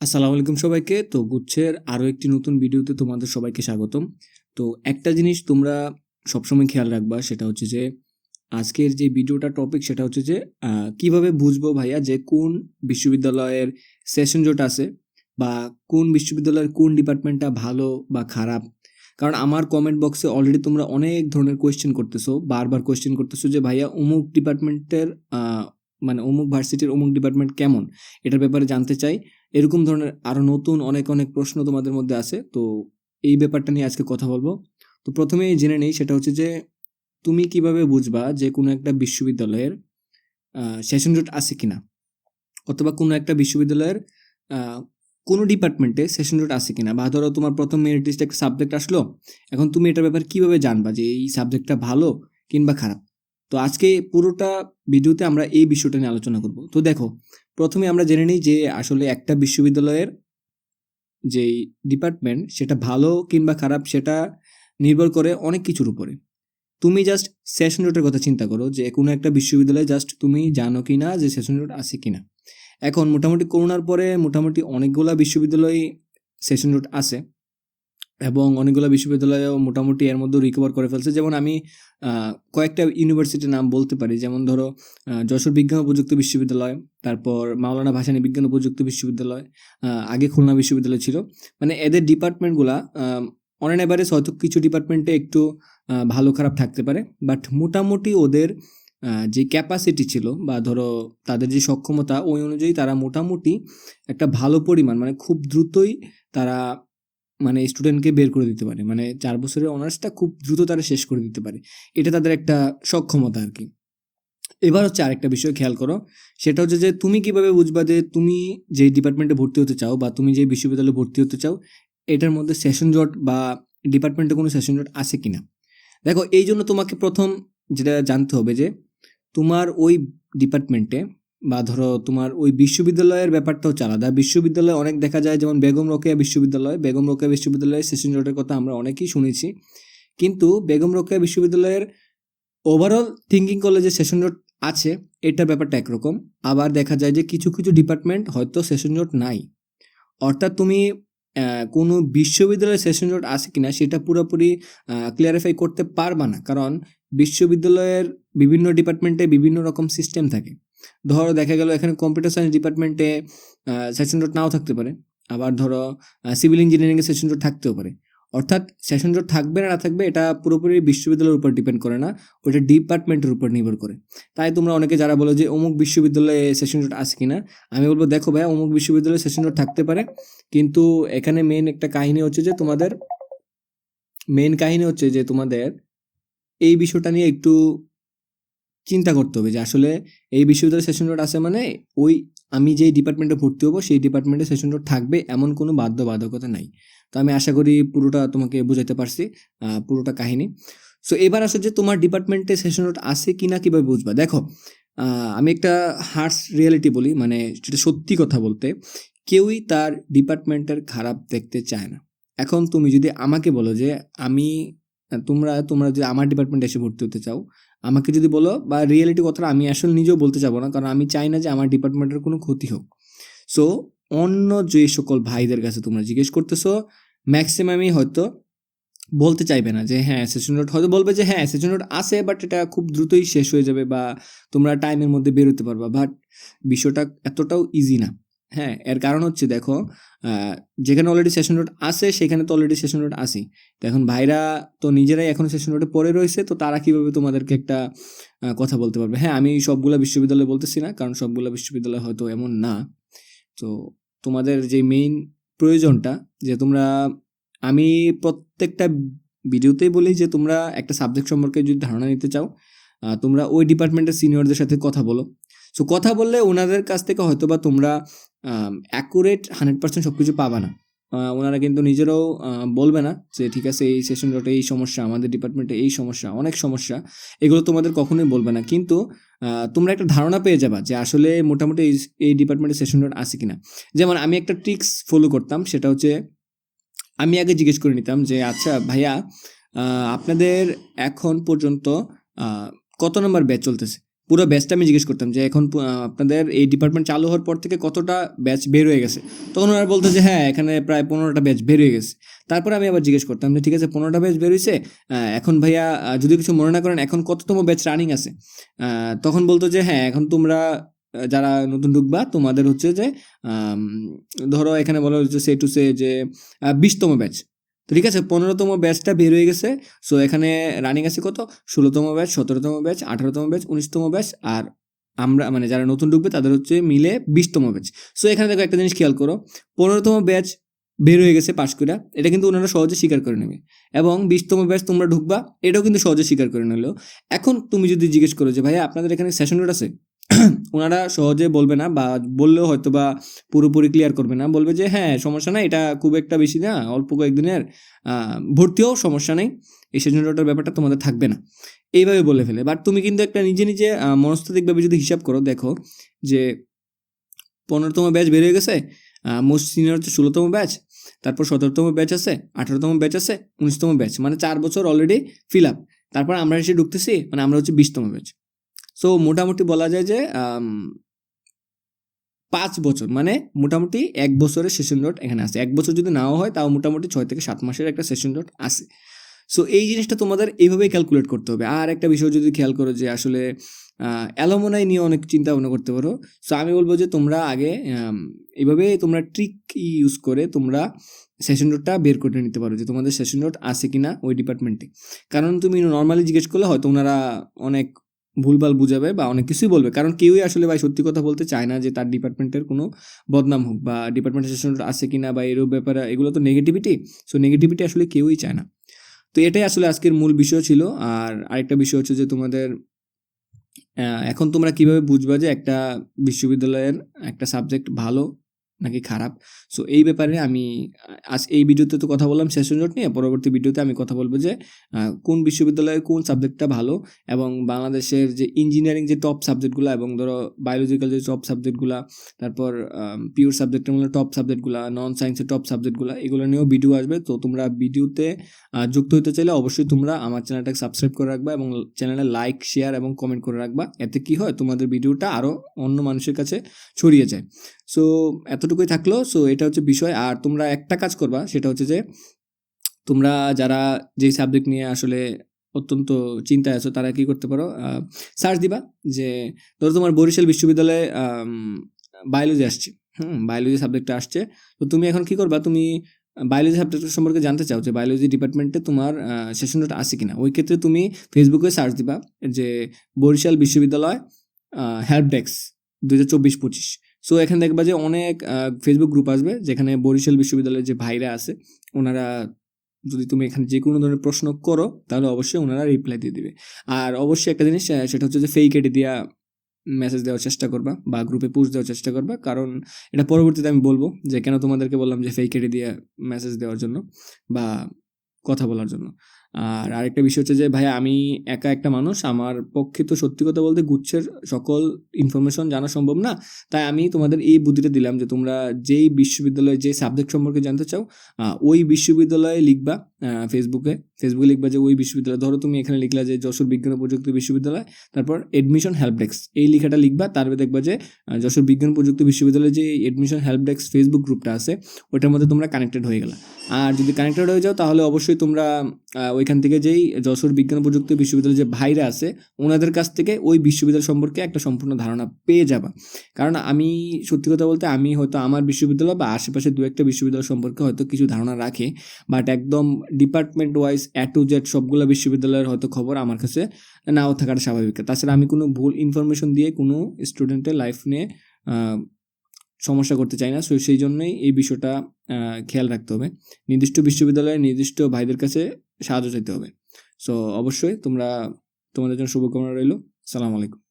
আসসালামু আলাইকুম সবাইকে। তো গুচ্ছের আরও একটি নতুন ভিডিওতে তোমাদের সবাইকে স্বাগতম। তো একটা জিনিস তোমরা সবসময় খেয়াল রাখবা, সেটা হচ্ছে যে আজকের যে ভিডিওটা টপিক সেটা হচ্ছে যে কীভাবে বুঝব ভাইয়া যে কোন বিশ্ববিদ্যালয়ের সেশন জোট আছে বা কোন বিশ্ববিদ্যালয়ের কোন ডিপার্টমেন্টটা ভালো বা খারাপ। কারণ আমার কমেন্ট বক্সে অলরেডি তোমরা অনেক ধরনের কোয়েশ্চেন করতেছো, বারবার কোয়েশ্চেন করতেছো যে ভাইয়া অমুক ডিপার্টমেন্টের মানে অমুক ভার্সিটির অমুক ডিপার্টমেন্ট কেমন? এটার ব্যাপারে জানতে চাই। এরকম ধরনের আরও নতুন অনেক অনেক প্রশ্ন তোমাদের মধ্যে আছে। তো এই ব্যাপারটা নিয়ে আজকে কথা বলব। তো প্রথমেই জেনে নেই, সেটা হচ্ছে যে তুমি কীভাবে বুঝবা যে কোনো একটা বিশ্ববিদ্যালয়ের সেশন জোট আছে কি না অথবা কোনো একটা বিশ্ববিদ্যালয়ের কোনো ডিপার্টমেন্টে সেশন জোট আছে কিনা? বা ধরো তোমার প্রথম মেরিট লিস্টে একটা সাবজেক্ট আসলো। এখন তুমি এটার ব্যাপারে কীভাবে জানবা যে এই সাবজেক্টটা ভালো কিংবা খারাপ? তো আজকে পুরোটা ভিডিওতে আমরা এই বিষয়টা নিয়ে আলোচনা করব। তো দেখো, প্রথমে আমরা জেনে নিই যে আসলে একটা বিশ্ববিদ্যালয়ের যেই ডিপার্টমেন্ট সেটা ভালো কিংবা খারাপ, সেটা নির্ভর করে অনেক কিছুর উপরে। তুমি জাস্ট সেশন জোটের কথা চিন্তা করো যে কোনো একটা বিশ্ববিদ্যালয়ে জাস্ট তুমি জানো কি না যে সেশন জোট আছে কি না এখন মোটামুটি করোনার পরে মোটামুটি অনেকগুলা বিশ্ববিদ্যালয় সেশন জোট আছে। এবং অনেকগুলো বিশ্ববিদ্যালয়ও মোটামুটি এর মধ্যে রিকভার করে ফেলছে। যেমন আমি কয়েকটা ইউনিভার্সিটির নাম বলতে পারি। যেমন ধরো যশোর বিজ্ঞান ও প্রযুক্তি বিশ্ববিদ্যালয়, তারপর মাওলানা ভাসানী বিজ্ঞান প্রযুক্তি বিশ্ববিদ্যালয় আগে খুলনা বিশ্ববিদ্যালয় ছিল। মানে এদের ডিপার্টমেন্টগুলা অন অ্যান এভারেজ হয়তো কিছু ডিপার্টমেন্টে একটু ভালো খারাপ থাকতে পারে। বাট মোটামুটি ওদের যে ক্যাপাসিটি ছিল বা ধরো তাদের যে সক্ষমতা, ওই অনুযায়ী তারা মোটামুটি একটা ভালো পরিমাণ মানে খুব দ্রুতই তারা মানে স্টুডেন্টকে বের করে দিতে পারে। মানে চার বছরের অনার্সটা খুব দ্রুত তারা শেষ করে দিতে পারে। এটা তাদের একটা সক্ষমতা আর কি এবার হচ্ছে আরেকটা বিষয় খেয়াল করো। সেটা হচ্ছে যে তুমি কীভাবে বুঝবা যে তুমি যে ডিপার্টমেন্টে ভর্তি হতে চাও বা তুমি যে বিশ্ববিদ্যালয়ে ভর্তি হতে চাও, এটার মধ্যে সেশন জট বা ডিপার্টমেন্টে কোনো সেশন জট আছে কিনা? দেখো এই জন্য তোমাকে প্রথম যেটা জানতে হবে যে তোমার ওই ডিপার্টমেন্টে বা ধরো তোমার ওই বিশ্ববিদ্যালয়ের ব্যাপারটা হচ্ছে আলাদা। বিশ্ববিদ্যালয়ে অনেক দেখা যায়, যেমন বেগম রোকেয়া বিশ্ববিদ্যালয়। বেগম রোকেয়া বিশ্ববিদ্যালয়ের সেশন জটের কথা আমরা অনেকেই শুনেছি। কিন্তু বেগম রোকেয়া বিশ্ববিদ্যালয়ের ওভারঅল থিঙ্কিং কলেজে সেশন জট আছে, এটার ব্যাপারটা একরকম। আবার দেখা যায় যে কিছু কিছু ডিপার্টমেন্ট হয়তো সেশন জট নাই। অর্থাৎ তুমি কোনো বিশ্ববিদ্যালয়ের সেশন জট আছে কিনা সেটা পুরোপুরি ক্লিয়ারিফাই করতে পারবা না। কারণ বিশ্ববিদ্যালয়ের বিভিন্ন ডিপার্টমেন্টে বিভিন্ন রকম সিস্টেম থাকে। ধরো দেখা গেল এখানে কম্পিউটার সায়েন্স ডিপার্টমেন্টে সেশন জট নাও থাকতে পারে। আবার ধরো সিভিল ইঞ্জিনিয়ারিংয়ে সেশন জট থাকতেও পারে। অর্থাৎ সেশন জট থাকবে না থাকবে এটা পুরোপুরি বিশ্ববিদ্যালয়ের উপর ডিপেন্ড করে না, ওটা ডিপার্টমেন্টের উপর নির্ভর করে। তাই তোমরা অনেকে যারা বলো যে অমুক বিশ্ববিদ্যালয়ে সেশন জট আছে কিনা, আমি বলব দেখো ভাই, অমুক বিশ্ববিদ্যালয়ে সেশন জট থাকতে পারে, কিন্তু এখানে মেন একটা কাহিনী হচ্ছে যে তোমাদের মেন কাহিনী হচ্ছে যে তোমাদের এই বিষয়টা নিয়ে একটু চিন্তা করতে হবে যে আসলে এই বিশ্ববিদ্যালয়ে সেশন জট আছে মানে ওই আমি যেই ডিপার্টমেন্টে ভর্তি হব, সেই ডিপার্টমেন্টে সেশন জট থাকবে, এমন কোনো বাধ্যবাধকতা নাই। তো আমি আশা করি পুরোটা তোমাকে বোঝাতে পারছি পুরোটা কাহিনী। সো এবার আসলে যে তোমার ডিপার্টমেন্টে সেশন জট আছে কি না কীভাবে বুঝবা? দেখো আমি একটা হার্স রিয়েলিটি বলি মানে যেটা সত্যি কথা বলতে, কেউই তার ডিপার্টমেন্টের খারাপ দেখতে চায় না। এখন তুমি যদি আমাকে বলো যে আমি, তোমরা তোমরা যদি আমার ডিপার্টমেন্টে এসে ভর্তি হতে চাও আমাকে যদি বলো বা রিয়েলিটি কথাটা আমি আসলে নিজেও বলতে যাব না, কারণ আমি চাই না যে আমার ডিপার্টমেন্টের কোনো ক্ষতি হোক। সো অন্য যে সকল ভাইদের কাছে তোমরা জিজ্ঞেস করতেছো ম্যাক্সিমামই হয়তো বলতে চাইবে না যে হ্যাঁ সেশন নোট হয়তো বলবে যে হ্যাঁ সেশন নোট আছে বাট এটা খুব দ্রুতই শেষ হয়ে যাবে বা তোমরা টাইমের মধ্যে বেরোতে পারবা। বাট বিষয়টা এতটাও ইজি না। হ্যাঁ এর কারণ হচ্ছে দেখো যেখানে অলরেডি সেশন নোট আছে, সেখানে তো অলরেডি সেশন নোট আসি তো এখন ভাইরা তো নিজেরাই এখন সেশন নোটে পড়ে রয়েছে, তো তারা কীভাবে তোমাদেরকে একটা কথা বলতে পারবে? হ্যাঁ আমি সবগুলা বিশ্ববিদ্যালয় বলতেছি না, কারণ সবগুলা বিশ্ববিদ্যালয় হয়তো এমন না। তো তোমাদের যে মেইন প্রয়োজনটা, যে তোমরা, আমি প্রত্যেকটা ভিডিওতেই বলি যে তোমরা একটা সাবজেক্ট সম্পর্কে যদি ধারণা নিতে চাও তোমরা ওই ডিপার্টমেন্টের সিনিয়রদের সাথে কথা বলো। সো কথা বললে ওনাদের কাছ থেকে হয়তো বা তোমরা অ্যাকুরেট হান্ড্রেড পার্সেন্ট সব কিছু পাবা না। ওনারা কিন্তু নিজেরাও বলবে না যে ঠিক আছে এই সেশন জটে এই সমস্যা, আমাদের ডিপার্টমেন্টে এই সমস্যা, অনেক সমস্যা। এগুলো তোমাদের কখনোই বলবে না। কিন্তু তোমরা একটা ধারণা পেয়ে যাবা যে আসলে মোটামুটি এই এই ডিপার্টমেন্টে সেশন জট আছে কিনা। যেমন আমি একটা ট্রিক্স ফলো করতাম, সেটা হচ্ছে, আমি আগে জিজ্ঞেস করে নিতাম যে আচ্ছা ভাইয়া আপনাদের এখন পর্যন্ত কত নম্বর ব্যাচ চলতেছে? পুরো ব্যাচটা আমি জিজ্ঞেস করতাম যে এখন আপনাদের এই ডিপার্টমেন্ট চালু হওয়ার পর থেকে কতটা ব্যাচ বের হয়ে গেছে? তখন ওরা বলতো যে হ্যাঁ এখানে প্রায় পনেরোটা ব্যাচ বের হয়ে গেছে। তারপরে আমি আবার জিজ্ঞেস করতাম যে ঠিক আছে, পনেরোটা ব্যাচ বের হয়েছে এখন ভাইয়া যদি কিছু মনে না করেন, এখন কততম ব্যাচ রানিং আছে? তখন বলতো যে হ্যাঁ এখন তোমরা যারা নতুন ঢুকবা, তোমাদের হচ্ছে যে ধরো এখানে বলা হচ্ছে সে টু সে যে বিশতম ব্যাচ তো ঠিক আছে, পনেরোতম ব্যাচটা বের হয়ে গেছে। সো এখানে রানিং আছে কত? ষোলোতম ব্যাচ, সতেরোতম ব্যাচ, আঠারোতম ব্যাচ, উনিশতম ব্যাচ, আর আমরা মানে যারা নতুন ঢুকবে তাদের হচ্ছে মিলে বিশতম ব্যাচ। সো এখানে দেখো একটা জিনিস খেয়াল করো, পনেরোতম ব্যাচ বের হয়ে গেছে পাশ করে এটা কিন্তু ওনারা সহজে স্বীকার করে নেবে। এবং বিশতম ব্যাচ তোমরা ঢুকবা, এটাও কিন্তু সহজে স্বীকার করে নিলো। এখন তুমি যদি জিজ্ঞেস করো যে, ভাইয়া, আপনাদের এখানে সেশন নোট আছে? ওনারা সহজে বলবে না বা বললেও হয়তো বা পুরোপুরি ক্লিয়ার করবে না। বলবে যে হ্যাঁ সমস্যা নাই, এটা খুব একটা বেশি না, অল্প কয়েকদিনের ভর্তিও সমস্যা নেই। এই সেশন ব্যাপারটা তোমাদের থাকবে না। এইভাবে বলে ফেলে। বাট তুমি কিন্তু একটা নিজে নিজে মনস্তাত্ত্বিকভাবে যদি হিসাব করো, দেখো যে, পনেরোতম ব্যাচ বের হয়ে গেছে মোস্ট সিনিয়র হচ্ছে ষোলোতম ব্যাচ তারপর সতেরোতম ব্যাচ আছে, আঠারোতম ব্যাচ আছে, উনিশতম ব্যাচ মানে চার বছর অলরেডি ফিল আপ তারপর আমরা এসে ঢুকতেছি মানে আমরা হচ্ছে বিশতম ব্যাচ সো মোটামুটি বলা যায় যে পাঁচ বছর মানে মোটামুটি এক বছরের সেশন ডট এখানে আছে। এক বছর যদি নাও হয় তাও মোটামুটি ছয় থেকে সাত মাসের একটা সেশন ডট আছে। সো এই জিনিসটা তোমাদের এইভাবেই ক্যালকুলেট করতে হবে। আর একটা বিষয় যদি খেয়াল করো যে আসলে অ্যালোমোনাই নিয়ে অনেক চিন্তা ভাবনা করতে পারো। সো আমি বলব যে তোমরা আগে আম, এইভাবে তোমরা ট্রিক ইউজ করে তোমরা সেশন নোটটা বের করে নিতে পারো যে তোমাদের সেশন নোট আছে কি না ওই ডিপার্টমেন্টে কারণ তুমি নর্মালি জিজ্ঞেস করলে হয়তো ওনারা অনেক ভুলভাল বুঝাবে বা অনেক কিছুই বলবে। কারণ কেউই আসলে ভাই সত্যি কথা বলতে চায় না যে তার ডিপার্টমেন্টের কোনো বদনাম হোক বা ডিপার্টমেন্টের সেশন নোট কি না বা এর ব্যাপারে, এগুলো তো নেগেটিভিটি সো নেগেটিভিটি আসলে কেউই চায় না। তো এটাই আসলে আজকের মূল বিষয় ছিল। আর আরেকটা বিষয় হচ্ছে যে তোমাদের এখন তোমরা কীভাবে বুঝবা যে একটা বিশ্ববিদ্যালয়ের একটা সাবজেক্ট ভালো নাকি খারাপ? সো এই ব্যাপারে আমি, আজ এই ভিডিওতে তো কথা বললাম সেশন নোট নিয়ে, পরবর্তী ভিডিওতে আমি কথা বলব যে কোন বিশ্ববিদ্যালয়ে কোন সাবজেক্টটা ভালো এবং বাংলাদেশের যে ইঞ্জিনিয়ারিং যে টপ সাবজেক্টগুলো এবং ধরো বায়োলজিক্যাল যে টপ সাবজেক্টগুলো তারপর পিওর সাবজেক্টের মধ্যে টপ সাবজেক্টগুলো নন সায়েন্সের টপ সাবজেক্টগুলো এগুলো নিয়েও ভিডিও আসবে। তো তোমরা ভিডিওতে যুক্ত হতে চাইলে অবশ্যই তোমরা আমার চ্যানেলটাকে সাবস্ক্রাইব করে রাখবা এবং চ্যানেলে লাইক শেয়ার এবং কমেন্ট করে রাখবা। এতে কি হয়? তোমাদের ভিডিওটা আরও অন্য মানুষের কাছে ছড়িয়ে যায়। সো এতটুকুই থাকল। সো এটা হচ্ছে বিষয়। আর তোমরা একটা কাজ করবা, সেটা হচ্ছে যে, তোমরা যারা যেই সাবজেক্ট নিয়ে আসলে অত্যন্ত চিন্তায় আছো, তারা কি করতে পারো সার্চ দিবা যে, ধরো তোমার বরিশাল বিশ্ববিদ্যালয়ে বায়োলজি আসছে। হুম বায়োলজি সাবজেক্টটা আসছে। তো তুমি এখন কি করবা, তুমি বায়োলজি সাবজেক্ট সম্পর্কে জানতে চাও যে বায়োলজি ডিপার্টমেন্টে তোমার সেশন নোট আছে কিনা? ওই ক্ষেত্রে তুমি ফেসবুকে সার্চ দিবা যে, বরিশাল বিশ্ববিদ্যালয় হেল্প ডেস্ক দু হাজার চব্বিশ পঁচিশ। সো এখানে দেখবা যে অনেক ফেসবুক গ্রুপ আসবে, যেখানে বরিশাল বিশ্ববিদ্যালয়ের যে ভাইরা আছে, ওনারা যদি তুমি এখানে যে কোনো ধরনের প্রশ্ন করো, তাহলে অবশ্যই ওনারা রিপ্লাই দিয়ে দিবে। আর অবশ্যই একটা জিনিস সেটা হচ্ছে যে ফেক আইডি দিয়া মেসেজ দেওয়ার চেষ্টা করবা, বা গ্রুপে পুশ দেওয়ার চেষ্টা করবা, কারণ এটা পরবর্তীতে আমি বলব যে কেন তোমাদেরকে বললাম যে ফেক আইডি দিয়ে মেসেজ দেওয়ার জন্য, বা কথা বলার জন্য। আর আরেকটা বিষয় হচ্ছে যে, ভাই, আমি একা একটা মানুষ, আমার পক্ষে তো সত্যি কথা বলতে গুচ্ছের সকল ইনফরমেশন জানা সম্ভব না। তাই আমি তোমাদের এই বুদ্ধিটা দিলাম যে, তোমরা যেই বিশ্ববিদ্যালয়ে যে সাবজেক্ট সম্পর্কে জানতে চাও ওই বিশ্ববিদ্যালয়ে লিখবা ফেসবুকে ফেসবুকে লিখবা যে, ওই বিশ্ববিদ্যালয় ধরো তুমি এখানে লিখলা যে, যশোর বিজ্ঞান ও প্রযুক্তি বিশ্ববিদ্যালয়, তারপর এডমিশন হেল্প ডেস্ক এই লেখাটা লিখবা তারপরে দেখবা যে যশোর বিজ্ঞান প্রযুক্তি বিশ্ববিদ্যালয়ে যে এডমিশন হেল্প ডেস্ক ফেসবুক গ্রুপটা আছে, ওইটার মধ্যে তোমরা কানেক্টেড হয়ে গেলা। আর যদি কানেক্টেড হয়ে যাও, তাহলে অবশ্যই তোমরা ওইখান থেকে যেই যশোর বিজ্ঞান প্রযুক্তি বিশ্ববিদ্যালয়ের যে ভাইরা আছে, ওনাদের কাছ থেকে ওই বিশ্ববিদ্যালয় সম্পর্কে একটা সম্পূর্ণ ধারণা পেয়ে যাবা। কারণ আমি, সত্যি কথা বলতে আমি হয়তো আমার বিশ্ববিদ্যালয় বা আশেপাশে দু একটা বিশ্ববিদ্যালয় সম্পর্কে হয়তো কিছু ধারণা রাখি বাট একদম department wise A to Z সবগুলো বিশ্ববিদ্যালয়ের হয়তো খবর আমার কাছে নাও থাকাটা স্বাভাবিক। তাছাড়া আমি কোনো ভুল ইনফরমেশন দিয়ে কোনো স্টুডেন্টের লাইফ নিয়ে সমস্যা করতে চাই না। সো সেই জন্যই এই বিষয়টা খেয়াল রাখতে হবে। নির্দিষ্ট বিশ্ববিদ্যালয়ে নির্দিষ্ট ভাইদের কাছে সাহায্য চাইতে হবে। সো অবশ্যই তোমরা, তোমাদের জন্য শুভকামনা রইল। সালাম আলাইকুম।